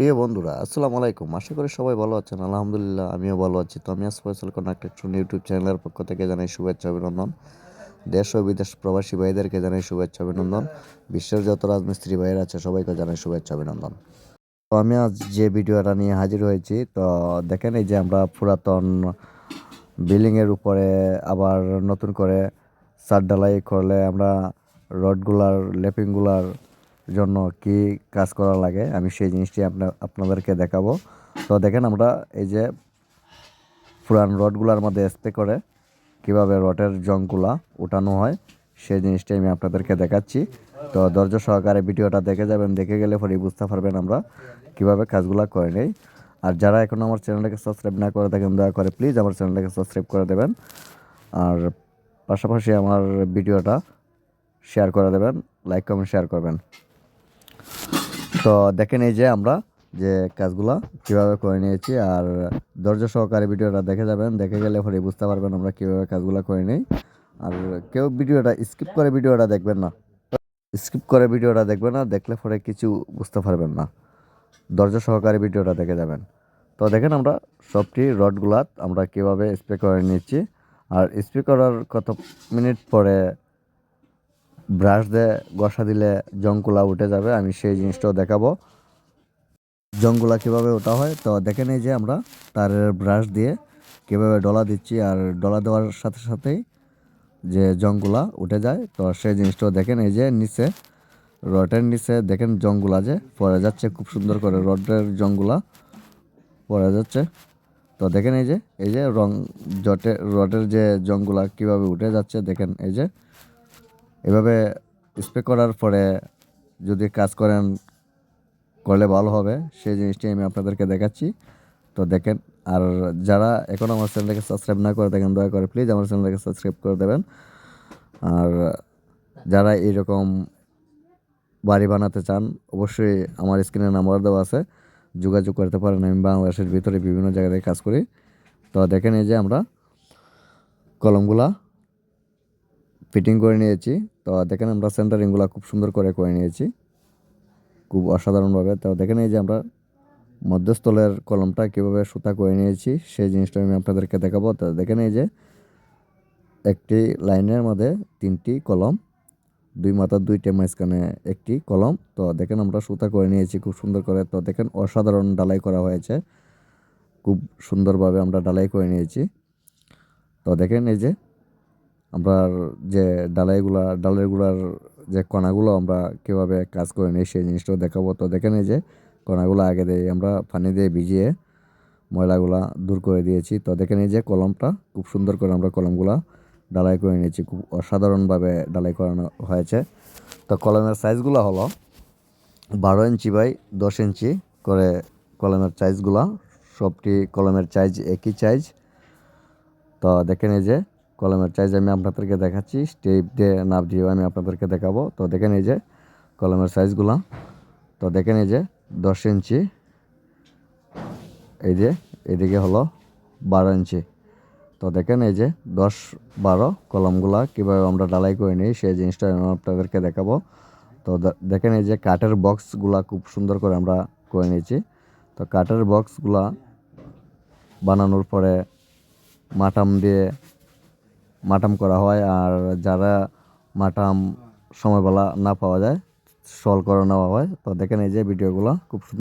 প্রিয় বন্ধুরা, আসসালামু আলাইকুম। আশা করি সবাই ভালো আছেন। আলহামদুলিল্লাহ, আমিও ভালো আছি। তো আমি আসফাইসাল কন্ট্রাকশন ইউটিউব চ্যানেলের পক্ষ থেকে জানাই শুভেচ্ছা, অভিনন্দন। দেশ ও বিদেশ প্রবাসী ভাইদেরকে জানাই শুভেচ্ছা, অভিনন্দন। বিশ্বের যত রাজমিস্ত্রি ভাইয়ের আছে, সবাইকে জানাই শুভেচ্ছা, অভিনন্দন। তো আমি আজ যে ভিডিওটা নিয়ে হাজির হয়েছি, তো দেখেন এই যে আমরা পুরাতন বিল্ডিংয়ের উপরে আবার নতুন করে সার ঢালাই করলে আমরা রডগুলার, লেপিংগুলার জন্য কি কাজ করা লাগে, আমি সেই জিনিসটি আপনার আপনাদেরকে দেখাবো। তো দেখেন আমরা এই যে পুরান রডগুলার মধ্যে স্প্রে করে কীভাবে রডের জংগুলা উঠানো হয়, সেই জিনিসটি আমি আপনাদেরকে দেখাচ্ছি। তো ধৈর্য সহকারে ভিডিওটা দেখে যাবেন, দেখে গেলে পরে বুঝতে পারবেন আমরা কীভাবে কাজগুলো করে নেই। আর যারা এখন আমার চ্যানেলটাকে সাবস্ক্রাইব না করে থাকেন, দয়া করে প্লিজ আমার চ্যানেলটাকে সাবস্ক্রাইব করে দেবেন। আর পাশাপাশি আমার ভিডিওটা শেয়ার করে দেবেন, লাইক, কমেন্ট, শেয়ার করবেন। তো দেখেন এই যে আমরা যে কাজগুলো কীভাবে করে নিয়েছি, আর ধৈর্য সহকারে ভিডিওটা দেখে যাবেন। দেখে গেলে পরে বুঝতে পারবেন আমরা কীভাবে কাজগুলো করে নিই। আর কেউ ভিডিওটা স্কিপ করে ভিডিওটা দেখবেন না। স্কিপ করে ভিডিওটা দেখবেন না, দেখলে পরে কিছু বুঝতে পারবেন না। ধৈর্য সহকারে ভিডিওটা দেখে যাবেন। তো দেখেন আমরা সবটি রডগুলা আমরা কীভাবে স্প্রে করে নিচ্ছি। আর স্প্রে করার কত মিনিট পরে ব্রাশ দিয়ে ঘষা দিলে জংগুলা উঠে যাবে, আমি সেই জিনিসটাও দেখাবো। জংগুলা কীভাবে ওঠা হয়, তো দেখেন এই যে আমরা তারের ব্রাশ দিয়ে কীভাবে ডলা দিচ্ছি, আর ডলা দেওয়ার সাথে সাথেই যে জংগুলা উঠে যায়, তো সেই জিনিসটাও দেখেন এই যে নিচে, রডের নিচে দেখেন জংগুলা যে পড়ে যাচ্ছে, খুব সুন্দর করে রডের জংগুলা পড়ে যাচ্ছে। তো দেখেন এই যে এই যে রং, জটে, রডের যে জংগুলা কীভাবে উঠে যাচ্ছে, দেখেন এই যে এভাবে স্প্রে করার পরে যদি কাজ করেন, করলে ভালো হবে। সেই জিনিসটি আমি আপনাদেরকে দেখাচ্ছি। তো দেখেন, আর যারা এখন আমার চ্যানেলটাকে সাবস্ক্রাইব না করে দেখেন দয়া করে প্লিজ আমার চ্যানেলটাকে সাবস্ক্রাইব করে দেবেন। আর যারা এইরকম বাড়ি বানাতে চান, অবশ্যই আমার স্ক্রিনে নাম্বার দেওয়া আছে। যোগাযোগ করতে পারেন, আমি বাংলাদেশের ভিতরে বিভিন্ন জায়গায় কাজ করি। তো দেখেন এই যে আমরা কলমগুলা ফিটিং করে নিয়েছি। তো দেখেন আমরা সেন্টারিংগুলো খুব সুন্দর করে করে নিয়েছি। খুব অসাধারণভাবে। তো দেখেন এই যে আমরা মধ্যস্থলের কলমটা কীভাবে সুতা করে নিয়েছি, সেই জিনিসটা আমি আপনাদেরকে দেখাবো। তো দেখেন এই যে একটি লাইনের মধ্যে তিনটি কলম, দুই মাথার দুইটা মাঝখানে একটি কলম। তো দেখেন আমরা সুতা করে নিয়েছি খুব সুন্দর করে। তো দেখেন অসাধারণ ডালাই করা হয়েছে। খুব সুন্দরভাবে আমরা ডালাই করে নিয়েছি। তো দেখেন এই যে আমরা যে ডালাইগুলা, ডালাইগুলার যে কণাগুলো আমরা কীভাবে কাজ করে নিই, সেই জিনিসটাও দেখাবো। তো দেখে এই যে কণাগুলো আগে দিয়ে আমরা পানি দিয়ে ভিজিয়ে ময়লাগুলা দূর করে দিয়েছি। তো দেখে এই যে কলমটা, খুব সুন্দর করে আমরা কলমগুলা ডালাই করে নিয়েছি। খুব অসাধারণভাবে ডালাই করানো হয়েছে। তো কলমের সাইজগুলো হলো বারো ইঞ্চি বাই দশ ইঞ্চি করে কলমের সাইজগুলো। সবটি কলমের সাইজ একই সাইজ। তো দেখে এই যে কলমের সাইজ আমি আপনাদেরকে দেখাচ্ছি, স্টেপ দিয়ে নাপ দিয়ে আমি আপনাদেরকে দেখাবো। তো দেখেন এই যে কলমের সাইজগুলো, তো দেখেন এই যে দশ ইঞ্চি, এই যে এদিকে হলো বারো ইঞ্চি। তো দেখেন এই যে দশ বারো কলমগুলা কীভাবে আমরা ডালাই করে নিই, সেই জিনিসটা আমি আপনাদেরকে দেখাবো। তো দেখেন এই যে কাঠের বক্সগুলা খুব সুন্দর করে আমরা করে নিয়েছি। তো কাঠের বক্সগুলা বানানোর পরে মাটাম দিয়ে মাটাম করা হয় আর যারা মাটাম সময়বেলা না পাওয়া যায়, সল করে নেওয়া হয়। তো দেখেন এই যে ভিডিওগুলো, খুব